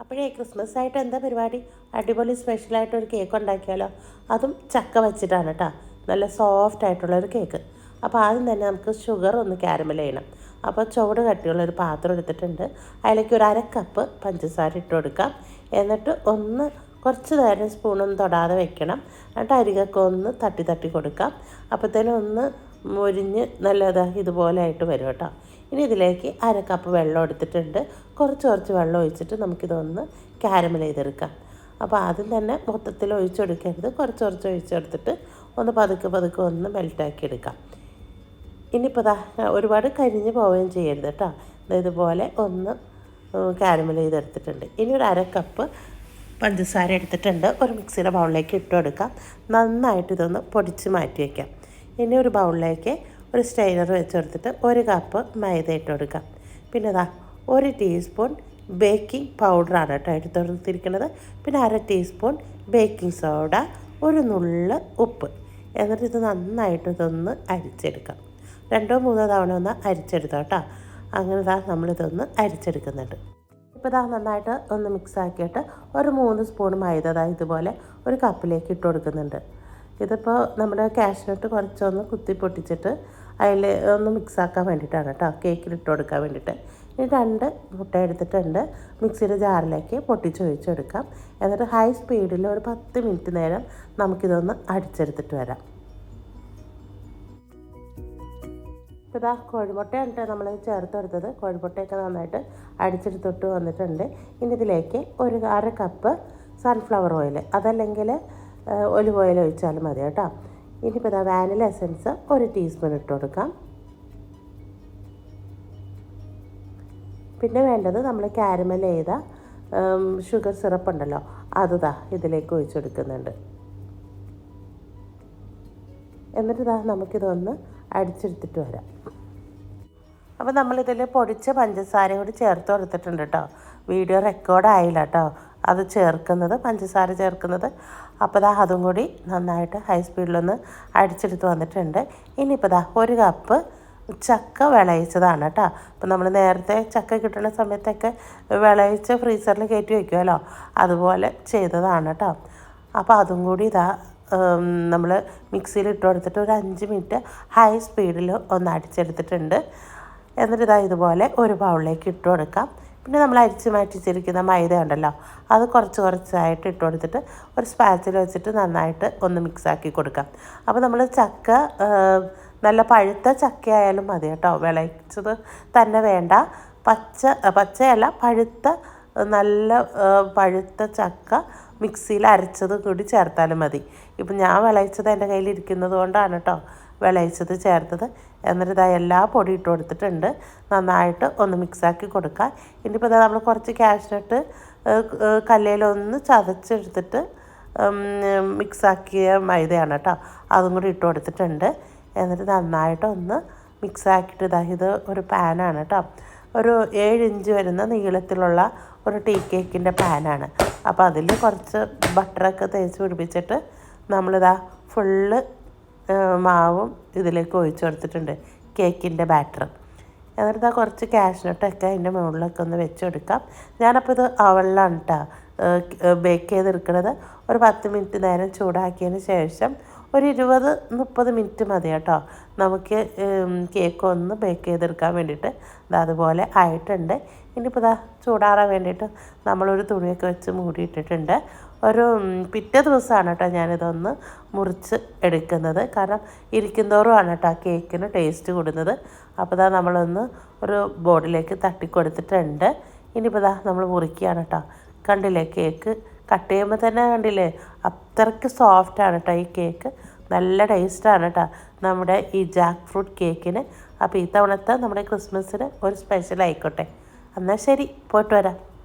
അപ്പോഴേ ക്രിസ്മസ് ആയിട്ട് എന്താ പരിപാടി? അടിപൊളി സ്പെഷ്യലായിട്ട് ഒരു കേക്ക് ഉണ്ടാക്കിയാലോ അതും ചക്ക വെച്ചിട്ടാണ് കേട്ടോ നല്ല സോഫ്റ്റ് ആയിട്ടുള്ള ഒരു കേക്ക്. അപ്പോൾ ആദ്യം തന്നെ നമുക്ക് ഷുഗർ ഒന്ന് കാരമൽ ചെയ്യണം. അപ്പോൾ ചുവട് കട്ടിയുള്ള ഒരു പാത്രം എടുത്തിട്ടുണ്ട്. അതിലേക്ക് ഒരു അര കപ്പ് പഞ്ചസാര ഇട്ട് കൊടുക്കാം. എന്നിട്ട് ഒന്ന് കുറച്ച് നേരം സ്പൂണൊന്നും തൊടാതെ വെക്കണം. എന്നിട്ട് അരികൊക്കെ ഒന്ന് തട്ടി തട്ടി കൊടുക്കാം. അപ്പോഴത്തേനും ഒന്ന് മൊരിഞ്ഞ് നല്ലതാ ഇതുപോലെ ആയിട്ട് വരും കേട്ടോ. ഇനി ഇതിലേക്ക് അര കപ്പ് വെള്ളം എടുത്തിട്ടുണ്ട്. കുറച്ച് കുറച്ച് വെള്ളം ഒഴിച്ചിട്ട് നമുക്കിതൊന്ന് ക്യാരമൽ ചെയ്തെടുക്കാം. അപ്പോൾ ആദ്യം തന്നെ മൊത്തത്തിൽ ഒഴിച്ചെടുക്കരുത്. കുറച്ച് കുറച്ച് ഒഴിച്ചെടുത്തിട്ട് ഒന്ന് പതുക്കെ പതുക്കെ ഒന്ന് മെൽറ്റാക്കി എടുക്കാം. ഇനിയിപ്പോൾ ദാ ഒരുപാട് കരിഞ്ഞ് പോവുകയും ചെയ്യരുത് കേട്ടോ. ഇതുപോലെ ഒന്ന് കാരമൽ ചെയ്തെടുത്തിട്ടുണ്ട്. ഇനി ഒരു അര കപ്പ് പഞ്ചസാര എടുത്തിട്ടുണ്ട്. ഒരു മിക്സിയുടെ ബൗളിലേക്ക് ഇട്ട് കൊടുക്കാം നന്നായിട്ട് ഇതൊന്ന് പൊടിച്ച് മാറ്റി വയ്ക്കാം ഇനി ഒരു ബൗളിലേക്ക് ഒരു സ്റ്റൈനർ വെച്ചെടുത്തിട്ട് ഒരു കപ്പ് മൈദ ഇട്ട് കൊടുക്കാം പിന്നെ ഇതാ ഒരു ടീസ്പൂൺ ബേക്കിംഗ് പൗഡറാണ് കേട്ടോ എടുത്തെടുത്തിരിക്കുന്നത്. പിന്നെ അര ടീസ്പൂൺ ബേക്കിംഗ് സോഡ ഒരു നുള്ള് ഉപ്പ്. എന്നിട്ട് ഇത് നന്നായിട്ട് ഇതൊന്ന് അരിച്ചെടുക്കാം. രണ്ടോ മൂന്നോ തവണ ഒന്ന് അരിച്ചെടുത്തോ കേട്ടോ. അങ്ങനെ ഇതാ നമ്മളിതൊന്ന് അരിച്ചെടുക്കുന്നുണ്ട്. ഇപ്പോൾ ഇതാ നന്നായിട്ട് ഒന്ന് മിക്സ് ആക്കിയിട്ട് ഒരു മൂന്ന് സ്പൂൺ മൈദ ഇതുപോലെ ഒരു കപ്പിലേക്ക് ഇട്ട് കൊടുക്കുന്നുണ്ട് ഇതിപ്പോൾ നമ്മുടെ കാഷ്നട്ട് കുറച്ചൊന്ന് കുത്തി പൊട്ടിച്ചിട്ട് അതിൽ ഒന്ന് മിക്സ് ആക്കാൻ വേണ്ടിയിട്ടാണ് കേട്ടോ. കേക്കിൽ ഇട്ട് കൊടുക്കാൻ വേണ്ടിയിട്ട് ഇനി രണ്ട് മുട്ട എടുത്തിട്ടുണ്ട്. മിക്സിയുടെ ജാറിലേക്ക് പൊട്ടിച്ച് ഒഴിച്ചെടുക്കാം എന്നിട്ട് ഹൈ സ്പീഡിൽ ഒരു പത്ത് മിനിറ്റ് നേരം നമുക്കിതൊന്ന് അടിച്ചെടുത്തിട്ട് വരാം. ഇതാ കോഴിമുട്ടയാണ് നമ്മൾ ചേർത്തെടുത്തത് കോഴിമുട്ടയൊക്കെ നന്നായിട്ട് അടിച്ചെടുത്തിട്ട് വന്നിട്ടുണ്ട്. ഇനി ഇതിലേക്ക് ഒരു അര കപ്പ് സൺഫ്ലവർ ഓയിൽ അതല്ലെങ്കിൽ ഒലിവ് ഓയിൽ ഒഴിച്ചാലും മതി കേട്ടോ. ഇനിയിപ്പോൾ ഇതാ വാനില എസൻസ് ഒരു ടീസ്പൂൺ ഇട്ട് കൊടുക്കാം. പിന്നെ വേണ്ടത് നമ്മൾ കാരമൽ ചെയ്ത ഷുഗർ സിറപ്പ് ഉണ്ടല്ലോ അതുതാ ഇതിലേക്ക് ഒഴിച്ചെടുക്കുന്നുണ്ട് എന്നിട്ട് ഇതാ നമുക്കിതൊന്ന് അടിച്ചെടുത്തിട്ട് വരാം. അപ്പോൾ നമ്മളിതിൽ പൊടിച്ച പഞ്ചസാരയും കൂടി ചേർത്ത് കൊടുത്തിട്ടുണ്ട് കേട്ടോ വീഡിയോ റെക്കോർഡ് ആയില്ല കേട്ടോ അത് ചേർക്കുന്നത് പഞ്ചസാര ചേർക്കുന്നത്. അപ്പോൾ ദാ അതും കൂടി നന്നായിട്ട് ഹൈ സ്പീഡിലൊന്ന് അടിച്ചെടുത്ത് വന്നിട്ടുണ്ട്. ഇനിയിപ്പോൾ ദാ ഒരു കപ്പ് ചക്ക വിളയിച്ചതാണ് കേട്ടോ അപ്പം നമ്മൾ നേരത്തെ ചക്ക കിട്ടുന്ന സമയത്തൊക്കെ വിളയിച്ച് ഫ്രീസറിൽ കയറ്റി വയ്ക്കുമല്ലോ അതുപോലെ ചെയ്തതാണ് കേട്ടോ അപ്പോൾ അതും കൂടി ഇതാ നമ്മൾ മിക്സിയിൽ ഇട്ട് കൊടുത്തിട്ട് ഒരു അഞ്ച് മിനിറ്റ് ഹൈ സ്പീഡിൽ ഒന്ന് അടിച്ചെടുത്തിട്ടുണ്ട്. എന്നിട്ട് ഇതാ ഇതുപോലെ ഒരു ബൗളിലേക്ക് ഇട്ട് കൊടുക്കാം. പിന്നെ നമ്മൾ അരിച്ച് മാറ്റിച്ചിരിക്കുന്ന മൈദ ഉണ്ടല്ലോ അത് കുറച്ച് കുറച്ചായിട്ട് ഇട്ട് കൊടുത്തിട്ട് ഒരു സ്പാച്ചിൽ വെച്ചിട്ട് നന്നായിട്ട് ഒന്ന് മിക്സാക്കി കൊടുക്കാം. അപ്പോൾ നമ്മൾ ചക്ക നല്ല പഴുത്ത ചക്കയായാലും മതി കേട്ടോ. വിളയിച്ചത് തന്നെ വേണ്ട. പച്ച പച്ചയല്ല പഴുത്ത നല്ല പഴുത്ത ചക്ക മിക്സിയിൽ അരച്ചത് കൂടി ചേർത്താലും മതി. ഇപ്പം ഞാൻ വിളയിച്ചത് എന്റെ കയ്യിൽ ഇരിക്കുന്നത് കൊണ്ടാണ് കേട്ടോ. വിളയിച്ചത് ചേർത്തത്. എന്നിട്ട് ഇതാ എല്ലാ പൊടി ഇട്ട് കൊടുത്തിട്ടുണ്ട്. നന്നായിട്ട് ഒന്ന് മിക്സാക്കി കൊടുക്കുക ഇനിയിപ്പോൾ ഇതാ നമ്മൾ കുറച്ച് കാഷ്നട്ട് കല്ലയിലൊന്ന് ചതച്ചെടുത്തിട്ട് മിക്സാക്കിയ മൈദയാണ് കേട്ടോ. അതും കൂടി ഇട്ട് കൊടുത്തിട്ടുണ്ട്. എന്നിട്ട് നന്നായിട്ട് ഒന്ന് മിക്സാക്കിയിട്ട് ഇതാ ഇത് ഒരു പാനാണ് കേട്ടോ. ഒരു ഏഴ് ഇഞ്ച് വരുന്ന നീളത്തിലുള്ള ഒരു ടീ കേക്കിന്റെ പാനാണ് അപ്പോൾ അതിൽ കുറച്ച് ബട്ടറൊക്കെ തേച്ച് പിടിപ്പിച്ചിട്ട് നമ്മളിതാ ഫുള്ള് മാവും ഇതിലേക്ക് ഒഴിച്ചു കൊടുത്തിട്ടുണ്ട് കേക്കിന്റെ ബാറ്റർ. എന്നിട്ട് കുറച്ച് കാഷ്നട്ടൊക്കെ അതിന്റെ മുകളിലൊക്കെ ഒന്ന് വെച്ച് കൊടുക്കാം ഞാനപ്പോൾ ഇത് അവളിലാണ് കേട്ടോ ബേക്ക് ചെയ്തെടുക്കുന്നത് ഒരു പത്ത് മിനിറ്റ് നേരം ചൂടാക്കിയതിന് ശേഷം ഒരു ഇരുപത് മുപ്പത് മിനിറ്റ് മതി കേട്ടോ. നമുക്ക് കേക്ക് ഒന്ന് ബേക്ക് ചെയ്തെടുക്കാൻ വേണ്ടിയിട്ട്. അതുപോലെ ആയിട്ടുണ്ട്. ഇനിയിപ്പോൾ ഇതാ ചൂടാറാൻ വേണ്ടിയിട്ട് നമ്മളൊരു തുണിയൊക്കെ വെച്ച് മൂടിയിട്ടിട്ടുണ്ട്. ഒരു പിറ്റേ ദിവസമാണ് കേട്ടോ ഞാനിതൊന്ന് മുറിച്ച് എടുക്കുന്നത്. കാരണം ഇരിക്കുന്തോറുമാണ് കേട്ടോ ആ കേക്കിന് ടേസ്റ്റ് കൂടുന്നത്. അപ്പോൾ ഇതാ നമ്മളൊന്ന് ഒരു ബോർഡിലേക്ക് തട്ടിക്കൊടുത്തിട്ടുണ്ട്. ഇനിയിപ്പോൾ ഇതാ നമ്മൾ മുറിക്കുകയാണ് കേട്ടോ. കണ്ടില്ലേ കേക്ക്? കട്ട് ചെയ്യുമ്പോൾ തന്നെ കണ്ടില്ലേ? അത്രയ്ക്ക് സോഫ്റ്റാണ് കേട്ടോ ഈ കേക്ക്. നല്ല ടേസ്റ്റാണ് കേട്ടോ നമ്മുടെ ഈ ജാക്ക് ഫ്രൂട്ട് കേക്കിന്. അപ്പോൾ ഈ തവണത്തെ നമ്മുടെ ക്രിസ്മസിന് ഒരു സ്പെഷ്യൽ ആയിക്കോട്ടെ. എന്നാൽ ശരി പോയിട്ട് വരാം.